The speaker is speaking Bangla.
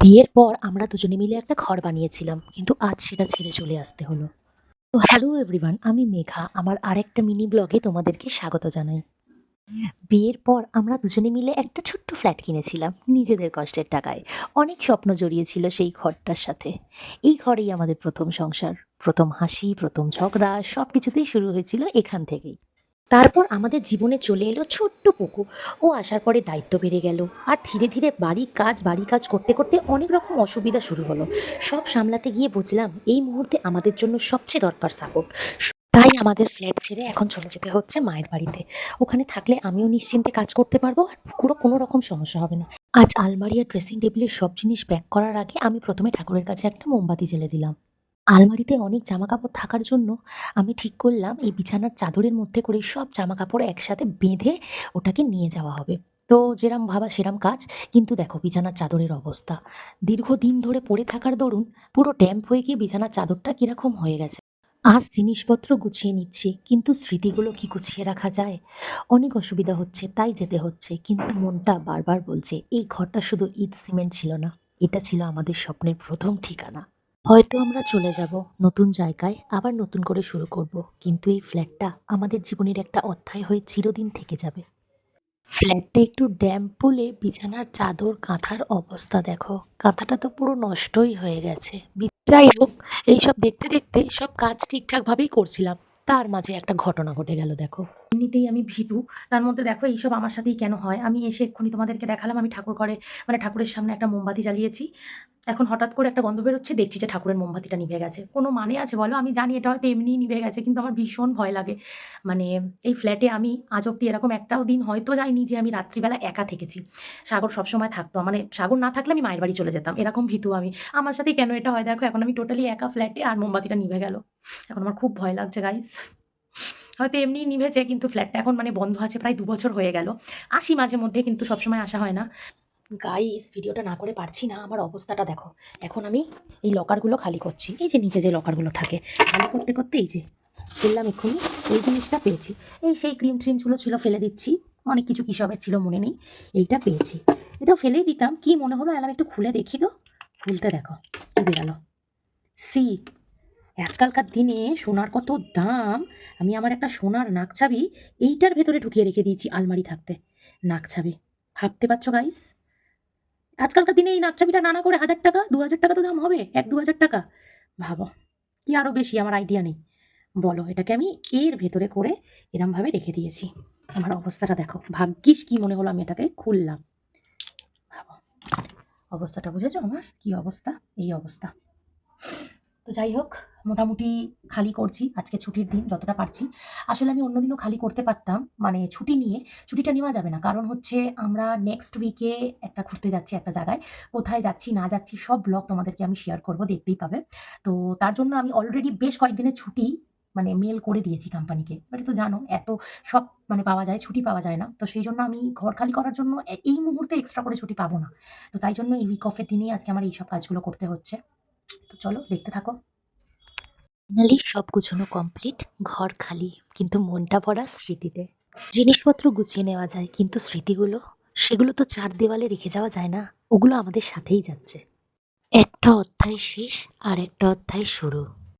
বিয়ের পর আমরা দুজনে মিলে একটা ঘর বানিয়েছিলাম, কিন্তু আজ সেটা ছেড়ে চলে আসতে হলো। তো হ্যালো এভরিওয়ান, আমি মেঘা, আমার আরেকটা মিনি ব্লগে তোমাদেরকে স্বাগত জানাই। বিয়ের পর আমরা দুজনে মিলে একটা ছোট্ট ফ্ল্যাট কিনেছিলাম, নিজেদের কষ্টের টাকায়। অনেক স্বপ্ন জড়িয়েছিল সেই ঘরটার সাথে। এই ঘরেই আমাদের প্রথম সংসার, প্রথম হাসি, প্রথম ঝগড়া সব কিছুতেই শুরু হয়েছিল এখান থেকেই। তারপর আমাদের জীবনে চলে এলো ছোট্ট পুকু ও আসার পরে দায়িত্ব বেড়ে গেল। আর ধীরে ধীরে বাড়ি কাজ বাড়ি কাজ করতে করতে অনেক রকম অসুবিধা শুরু হলো। সব সামলাতে গিয়ে বুঝলাম, এই মুহূর্তে আমাদের জন্য সবচেয়ে দরকার সাপোর্ট তাই আমাদের ফ্ল্যাট ছেড়ে এখন চলে যেতে হচ্ছে মায়ের বাড়িতে। ওখানে থাকলে আমিও নিশ্চিন্তে কাজ করতে পারব আর পুকুরও কোনো রকম সমস্যা হবে না। আজ আলমারি আর ড্রেসিং টেবিলের সব জিনিস প্যাক করার আগে আমি প্রথমে ঠাকুরের কাছে একটা মোমবাতি জ্বেলে দিলাম। আলমারিতে অনেক জামা কাপড় থাকার জন্য আমি ঠিক করলাম এই বিছানার চাদরের মধ্যে করে সব জামা কাপড় একসাথে বেঁধে ওটাকে নিয়ে যাওয়া হবে। তো যেরাম ভাবা সেরাম কাজ, কিন্তু দেখো বিছানার চাদরের অবস্থা। দীর্ঘদিন ধরে পড়ে থাকার দরুন পুরো ড্যাম্প হয়ে গিয়ে বিছানার চাদরটা কীরকম হয়ে গেছে। আজ জিনিসপত্র গুছিয়ে নিচ্ছি, কিন্তু স্মৃতিগুলো কি গুছিয়ে রাখা যায়? অনেক অসুবিধা হচ্ছে, তাই যেতে হচ্ছে, কিন্তু মনটা বারবার বলছে, এই ঘরটা শুধু ইট, সিমেন্ট ছিল না, এটা ছিল আমাদের স্বপ্নের প্রথম ঠিকানা। হয়তো আমরা চলে যাব নতুন জায়গায়, আবার নতুন করে শুরু করব। কিন্তু এই ফ্ল্যাটটা আমাদের জীবনের একটা অধ্যায় হয়ে চিরদিন থেকে যাবে। ফ্ল্যাটটা একটু ড্যাম্প বলে বিছানার চাদর কাঁথার অবস্থা দেখো। কাঁথাটা তো পুরো নষ্টই হয়ে গেছে। যাই হোক, এইসব দেখতে দেখতে সব কাজ ঠিকঠাকভাবেই করছিলাম। তার মাঝে একটা ঘটনা ঘটে গেল, দেখো। এমনিতেই আমি ভীতু। তার মধ্যে দেখো এইসব আমার সাথেই কেন হয়? আমি এসে এক্ষুনি তোমাদেরকে দেখালাম, আমি ঠাকুর ঘরে মানে ঠাকুরের সামনে একটা মোমবাতি জ্বালিয়েছি। এখন হঠাৎ করে একটা গন্ধ বেরোচ্ছে, দেখছি যে ঠাকুরের মোমবাতিটা নিভে গেছে। কোনো মানে আছে বলো? আমি জানি এটা হয়তো এমনিই নিভে গেছে, কিন্তু আমার ভীষণ ভয় লাগে। মানে এই ফ্ল্যাটে আমি আজ অব্দি এরকম একটাও দিন হয়তো যাইনি যে আমি রাত্রিবেলা একা থেকেছি। সাগর সবসময় থাকতো। মানে সাগর না থাকলে আমি মায়ের বাড়ি চলে যেতাম। এরকম ভীতু আমি। আমার সাথেই কেন এটা হয়? দেখো, এখন আমি টোটালি একা ফ্ল্যাটে আর মোমবাতিটা নিভে গেল। এখন আমার খুব ভয় লাগছে গাইস হয়তো এমনি নিভেছে, কিন্তু ফ্ল্যাটটা এখন মানে বন্ধ আছে, প্রায় দু বছর হয়ে গেল। আসি মাঝে মধ্যে, কিন্তু সবসময় আসা হয় না। গাইস ভিডিওটা না করে পারছি না, আমার অবস্থাটা দেখো। এখন আমি এই লকারগুলো খালি করছি। এই যে নিচে যে লকারগুলো থাকে, খালি করতে করতে এই যে বললাম এক্ষুনি, এই জিনিসটা পেয়েছি। এই সেই ক্রিম ট্রিমগুলো ছিল, ফেলে দিচ্ছি। অনেক কিছু কী সবের ছিল মনে নেই, এইটা পেয়েছি। এটাও ফেলেই দিতাম, কি মনে হলো এলাম একটু খুলে দেখি তো। খুলতে দেখো, কি বেরালো। সি আজকালকার দিনে সোনার কত দাম? আমি আমার একটা সোনার নাকছাবি এইটার ভেতরে ঢুকিয়ে রেখে দিয়েছি আলমারি থাকতে। নাকছাবি। ভাবতে পারছ গাইস আজকালকার দিনে এই নাকছাবিটা নানা করে হাজার টাকা, দু হাজার টাকা তো দাম হবে, এক দু হাজার টাকা। ভাবো, কি আরও বেশি আমার আইডিয়া নেই। বলো, এটাকে আমি এর ভেতরে করে এরমভাবে রেখে দিয়েছি। আমার অবস্থাটা দেখো, ভাগ্যিস কি মনে হলো আমি এটাকে খুললাম। ভাবো, অবস্থাটা বুঝেছ আমার? কি অবস্থা? এই অবস্থা। তো যাই হোক মোটামুটি খালি করছি, আজকে ছুটির দিন যতটা পারছি। আসলে আমি অন্যদিনও খালি করতে পারতাম মানে ছুটি নিয়ে ছুটিটা নেওয়া যাবে না। কারণ হচ্ছে আমরা নেক্সট উইকে একটা ঘুরতে যাচ্ছি একটা জায়গায়। কোথায় যাচ্ছি, না যাচ্ছি, সব ব্লগ তোমাদেরকে আমি শেয়ার করব, দেখতেই পাবে। তো তার জন্য আমি অলরেডি বেশ কয়েকদিনের ছুটি মানে মেল করে দিয়েছি কোম্পানিকে এবারে তো জানো, এত সব মানে পাওয়া যায়, ছুটি পাওয়া যায় না। তো সেই জন্য আমি ঘর খালি করার জন্য এই মুহূর্তে এক্সট্রা করে ছুটি পাবো না। তো তাই জন্য এই উইক অফের দিনেই আজকে আমার এইসব কাজগুলো করতে হচ্ছে। তো চলো, দেখতে থাকো। ফাইনালি সব গুছানো কমপ্লিট ঘর খালি, কিন্তু মনটা ভরা স্মৃতিতে। জিনিসপত্র গুছিয়ে নেওয়া যায়, কিন্তু স্মৃতিগুলো, সেগুলো তো চার দেওয়ালে রেখে যাওয়া যায় না, ওগুলো আমাদের সাথেই যাচ্ছে। একটা অধ্যায় শেষ আর একটা অধ্যায় শুরু।